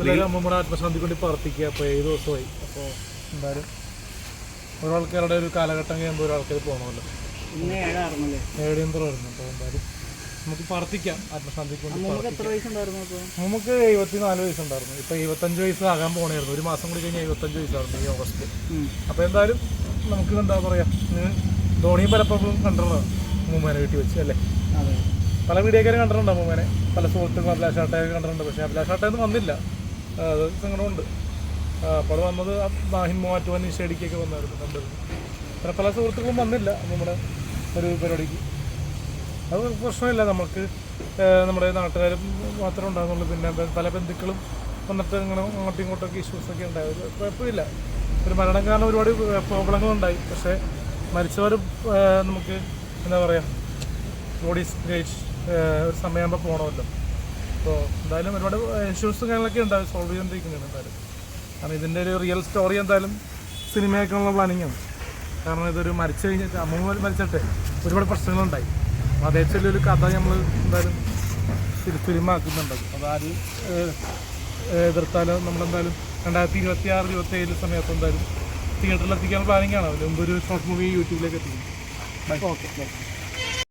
എല്ലാവരും അമ്മമ്മയുടെ ആത്മശാന്തിക്ക് വേണ്ടി പ്രാർത്ഥിക്കുക. അപ്പോൾ ഏഴ് ദിവസമായി. അപ്പോൾ എന്തായാലും ഓരോ ആൾക്കാരുടെ ഒരു കാലഘട്ടം കഴിയുമ്പോൾ ഓരോ ആൾക്കാർ പോകണമല്ലോ ഏഴ് തുറന്നു അപ്പോൾ എന്തായാലും നമുക്ക് പ്രാർത്ഥിക്കാം. ആത്മശാന്തിക്ക് വേണ്ടി നമുക്ക് എഴുപത്തിനാല് വയസ്സുണ്ടായിരുന്നു. ഇപ്പോൾ എഴുപത്തഞ്ച് വയസ്സ് ആകാൻ പോകണമായിരുന്നു ഒരു മാസം കൂടി കഴിഞ്ഞാൽ എഴുപത്തഞ്ച് വയസ്സായിരുന്നു ഈ ഓഗസ്റ്റ്. അപ്പോൾ എന്തായാലും നമുക്ക് എന്താ പറയുക ധോണിയും പലപ്പോഴും കണ്ടിട്ടുള്ളതാണ്. മൂമ്മേനെ വീട്ടിൽ വെച്ച് അല്ലേ? പല വീഡിയോക്കാരും കണ്ടിട്ടുണ്ടോ മൂമ്മേനെ പല സുഹൃത്തുക്കളും അഭിലാഷാട്ടയൊക്കെ കണ്ടിട്ടുണ്ട്. പക്ഷേ അഭിലാഷാട്ടയൊന്നും വന്നില്ല. ആ, അത് സങ്കടമുണ്ട്. ആ, അപ്പോൾ വന്നത് മാഹിൻ മൂവാറ്റുവാൻ നിഷേടിക്കൊക്കെ വന്നായിരുന്നു കണ്ടിരുന്നു. പിന്നെ പല സുഹൃത്തുക്കളും വന്നില്ല നമ്മുടെ ഒരു പരിപാടിക്ക്. അത് പ്രശ്നമില്ല നമുക്ക് നമ്മുടെ നാട്ടുകാരും മാത്രമേ ഉണ്ടാകുന്നുള്ളൂ പിന്നെ പല ബന്ധുക്കളും വന്നിട്ട് ഇങ്ങനെ അങ്ങോട്ടും ഇങ്ങോട്ടൊക്കെ ഇഷ്യൂസൊക്കെ ഉണ്ടായത് കുഴപ്പമില്ല. ഒരു മരണം കാരണം ഒരുപാട് പ്രോബ്ലങ്ങളുണ്ടായി പക്ഷേ മരിച്ചവർ നമുക്ക് എന്താ പറയുക ബോഡീസ് ഒരു സമയമാകുമ്പോൾ പോകണമല്ലോ അപ്പോൾ എന്തായാലും ഒരുപാട് ഇഷ്യൂസും കാര്യങ്ങളൊക്കെ ഉണ്ടാവും സോൾവ് ചെയ്തുകൊണ്ടിരിക്കുന്നുണ്ട് എന്തായാലും. കാരണം ഇതിന്റെ ഒരു റിയൽ സ്റ്റോറി എന്തായാലും സിനിമയാക്കാനുള്ള പ്ലാനിങ് ആണ്. കാരണം ഇതൊരു മരിച്ചു കഴിഞ്ഞിട്ട് അമ്മൂമ്മ മരിച്ചിട്ട് ഒരുപാട് പ്രശ്നങ്ങളുണ്ടായി. അപ്പം അതേ ചൊല്ലൊരു കഥ നമ്മൾ എന്തായാലും ഫിലിം ആക്കുന്നുണ്ട് അത് ആര് എതിർത്താലും നമ്മളെന്തായാലും രണ്ടായിരത്തി ഇരുപത്തി ആറ് ഇരുപത്തി ഏഴ് സമയത്ത് എന്തായാലും തിയേറ്ററിൽ എത്തിക്കാൻ പ്ലാനിങ് ആണ്. അതിന് മുമ്പ് ഒരു ഷോർട്ട് മൂവി യൂട്യൂബിലേക്ക് എത്തിക്കും. ഓക്കെ